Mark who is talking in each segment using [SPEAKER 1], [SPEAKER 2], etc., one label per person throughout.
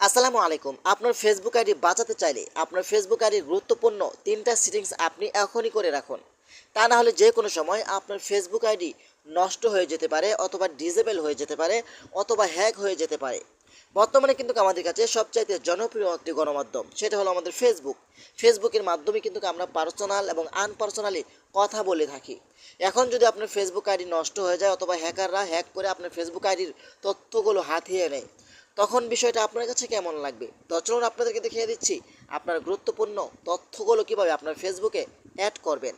[SPEAKER 1] আসসালামু আলাইকুম। আপনার ফেসবুক আইডি বাঁচাতে চাইলে আপনার ফেসবুক আইডির গুরুত্বপূর্ণ তিনটা সেটিংস আপনি এখনই করে রাখুন। তা না হলে যে কোনো সময় আপনার ফেসবুক আইডি নষ্ট হয়ে যেতে পারে অথবা ডিজেবল হয়ে যেতে পারে অথবা হ্যাক হয়ে যেতে পারে। বর্তমানে কিন্তু আমাদের কাছে সবচাইতে জনপ্রিয় একটি গণমাধ্যম, সেটা হলো আমাদের ফেসবুক ফেসবুকের মাধ্যমে কিন্তু আমরা পার্সোনাল এবং আনপার্সোনালি কথা বলে থাকি। এখন যদি আপনার ফেসবুক আইডি নষ্ট হয়ে যায় অথবা হ্যাকাররা হ্যাক করে আপনার ফেসবুক আইডির তথ্যগুলো হাতিয়ে নেয় তখন বিষয়টা আপনার কাছে কেমন লাগবে? তো চলুন আপনাদেরকে দেখিয়ে দিচ্ছি আপনার গুরুত্বপূর্ণ তথ্যগুলো কীভাবে আপনার ফেসবুকে অ্যাড করবেন।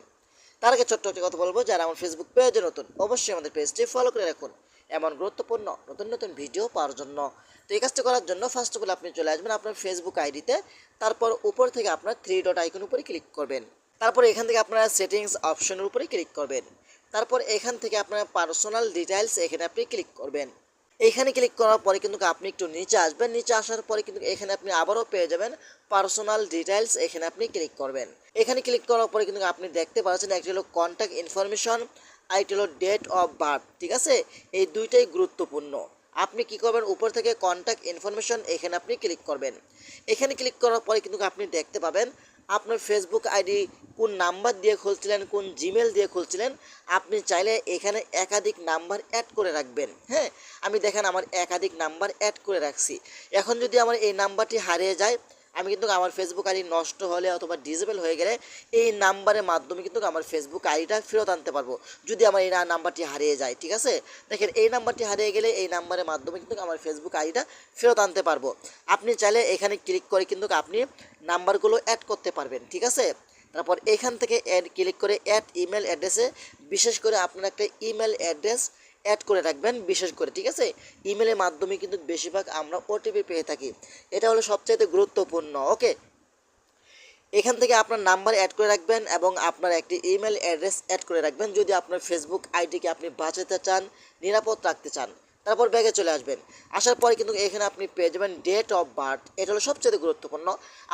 [SPEAKER 1] তার আগে ছোট্ট একটি কথা বলব, যারা আমার ফেসবুক পেজে নতুন, অবশ্যই আমাদের পেজটি ফলো করে রাখুন। এমন গুরুত্বপূর্ণ নতুন নতুন ভিডিও পাওয়ার জন্য। তো এই কাজটা করার জন্য ফার্স্ট অফ অল আপনি চলে আসবেন আপনার ফেসবুক আইডিতে তারপর উপর থেকে আপনার থ্রি ডট আইকন উপরে ক্লিক করবেন। তারপর এখান থেকে আপনারা সেটিংস অপশনের উপরে ক্লিক করবেন। তারপর এখান থেকে আপনার পার্সোনাল ডিটেলস এখানে আপনি ক্লিক করবেন। এইখানে ক্লিক করার পরে কিন্তু আপনি একটু নিচে আসবেন। নিচে আসার পরে কিন্তু এখানে আপনি আবারও পেয়ে যাবেন পার্সোনাল ডিটেলস এখানে আপনি ক্লিক করবেন। এখানে ক্লিক করার পরে কিন্তু আপনি দেখতে পাচ্ছেন একটি হলো কন্ট্যাক্ট ইনফরমেশন আরেকটি হলো ডেট অফ বার্থ ঠিক আছে? এই দুইটাই গুরুত্বপূর্ণ। আপনি কি করবেন? উপর থেকে কন্ট্যাক্ট ইনফরমেশন এখানে আপনি ক্লিক করবেন। এখানে ক্লিক করার পরে কিন্তু আপনি দেখতে পাবেন আপনার ফেসবুক আইডি কোন নাম্বার দিয়ে খুলছিলেন, কোন জিমেল দিয়ে খুলছিলেন, আপনি চাইলে এখানে একাধিক নাম্বার অ্যাড করে রাখবেন। হ্যাঁ আমি দেখেন আমার একাধিক নাম্বার অ্যাড করে রাখছি। এখন যদি আমার এই নাম্বারটি হারিয়ে যায় আমি কিন্তু আমার ফেসবুক আইডি নষ্ট হলে অথবা ডিজেবল হয়ে গেলে এই নাম্বারের মাধ্যমে কিন্তু আমার ফেসবুক আইডিটা ফেরত আনতে পারব। যদি আমার এই নাম্বারটি হারিয়ে যায়, ঠিক আছে? দেখেন, এই নাম্বারটি হারিয়ে গেলে এই নাম্বারের মাধ্যমে কিন্তু আমার ফেসবুক আইডিটা ফেরত আনতে পারব। আপনি চাইলে এখানে ক্লিক করে কিন্তু আপনি নাম্বারগুলো অ্যাড করতে পারবেন, ঠিক আছে? তারপর এখান থেকে অ্যাড ক্লিক করে অ্যাড ইমেল অ্যাড্রেসে বিশেষ করে আপনার একটা ইমেল অ্যাড্রেস অ্যাড করে রাখবেন, বিশেষ করে, ঠিক আছে? ইমেলের মাধ্যমে কিন্তু বেশিরভাগ আমরা ওটিপি পেয়ে থাকি। এটা হলো সবচাইতে গুরুত্বপূর্ণ, ওকে? এখান থেকে আপনার নাম্বার অ্যাড করে রাখবেন এবং আপনার একটি ইমেল অ্যাড্রেস অ্যাড করে রাখবেন। যদি আপনার ফেসবুক আইডিকে আপনি বাঁচাতে চান, নিরাপদ রাখতে চান তারপর ব্যাগে চলে আসবেন। আসার পরে কিন্তু এখানে আপনি পেয়ে যাবেন ডেট অফ বার্থ এটা হলো সবচেয়ে গুরুত্বপূর্ণ।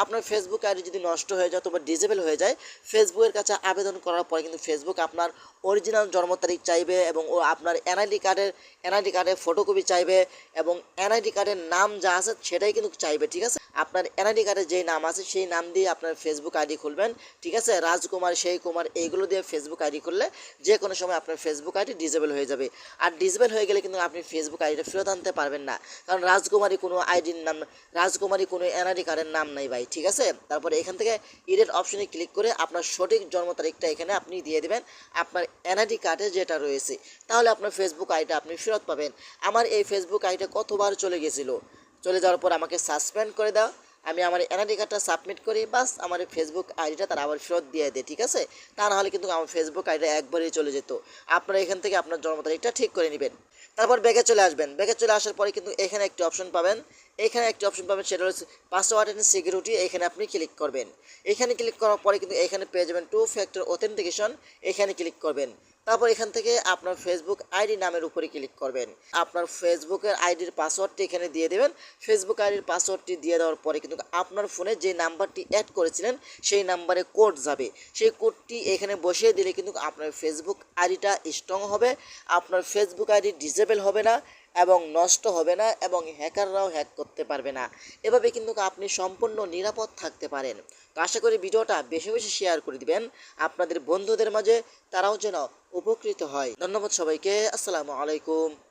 [SPEAKER 1] আপনার ফেসবুক আইডি যদি নষ্ট হয়ে যায় অথবা ডিজেবল হয়ে যায় ফেসবুকের কাছে আবেদন করার পরে কিন্তু ফেসবুক আপনার অরিজিনাল জন্ম তারিখ চাইবে এবং ও আপনার এনআইডি কার্ডের এনআইডি কার্ডের ফটোকপি চাইবে এবং এনআইডি কার্ডের নাম যা আছে সেটাই কিন্তু চাইবে, ঠিক আছে? আপনার এনআইডি কার্ডের যেই নাম আছে সেই নাম দিয়ে আপনার ফেসবুক আইডি খুলবেন, ঠিক আছে? রাজকুমার, সেই কুমার এইগুলো দিয়ে ফেসবুক আইডি খুললে যে কোনো সময় আপনার ফেসবুক আইডি ডিজেবল হয়ে যাবে। আর ডিজেবল হয়ে গেলে কিন্তু আপনি ফেসবুক আইডিটা ফেরত আনতে পারবেন না। কারণ রাজকুমারী কোনো আইডির নাম, রাজকুমারী কোনো এনআরডি কার্ডের নাম নাই ভাই, ঠিক আছে? তারপরে এখান থেকে ইডেট অপশনে ক্লিক করে আপনার সঠিক জন্ম তারিখটা এখানে আপনি দিয়ে দেবেন, আপনার এনআরডি কার্ডে যেটা রয়েছে। তাহলে আপনার ফেসবুক আইডিটা আপনি ফেরত পাবেন। আমার এই ফেসবুক আইডিটা কতবার চলে গেছিল? চলে যাওয়ার পর আমাকে সাসপেন্ড করে দাও। আমি আমার এনআইডি কার্ডটা সাবমিট করি, বাস আমার ফেসবুক আইডিটা তারা আবার ফেরত দিয়ে দেয়, ঠিক আছে? তা নাহলে কিন্তু আমার ফেসবুক আইডিটা একবারেই চলে যেত। আপনারা এখান থেকে আপনার জন্ম তারিখটা ঠিক করে নেবেন। তারপর ব্যাগে চলে আসবেন। ব্যাগে চলে আসার পরে কিন্তু এখানে একটি অপশন পাবেন। এখানে একটি অপশন পাবেন, সেটা হচ্ছে পাসওয়ার্ড অ্যান্ড সিকিউরিটি এখানে আপনি ক্লিক করবেন। এখানে ক্লিক করার পরে কিন্তু এখানে পেয়ে যাবেন টু ফ্যাক্টর অথেন্টিকেশন এখানে ক্লিক করবেন। তারপর এখান থেকে আপনার ফেসবুক আইডি নামের উপরে ক্লিক করবেন। আপনার ফেসবুকের আইডির পাসওয়ার্ডটি এখানে দিয়ে দেবেন। ফেসবুক আইডির পাসওয়ার্ডটি দিয়ে দেওয়ার পরে কিন্তু আপনার ফোনে যে নাম্বারটি অ্যাড করেছিলেন, সেই নাম্বারে কোড যাবে। সেই কোডটি এখানে বসিয়ে দিলে কিন্তু আপনার ফেসবুক আইডিটা স্ট্রং হবে। আপনার ফেসবুক আইডি ডিসেবল হবে না। এবং নষ্ট হবে না এবং হ্যাকাররাও হ্যাক করতে পারবে না। এভাবে কিন্তু আপনি সম্পূর্ণ নিরাপদ থাকতে পারেন। তো আশা করি ভিডিওটা বেশি বেশি শেয়ার করে দিবেন। আপনাদের বন্ধুদের মাঝে তারাও যেন উপকৃত হয়। ধন্যবাদ সবাইকে। আসসালামু আলাইকুম।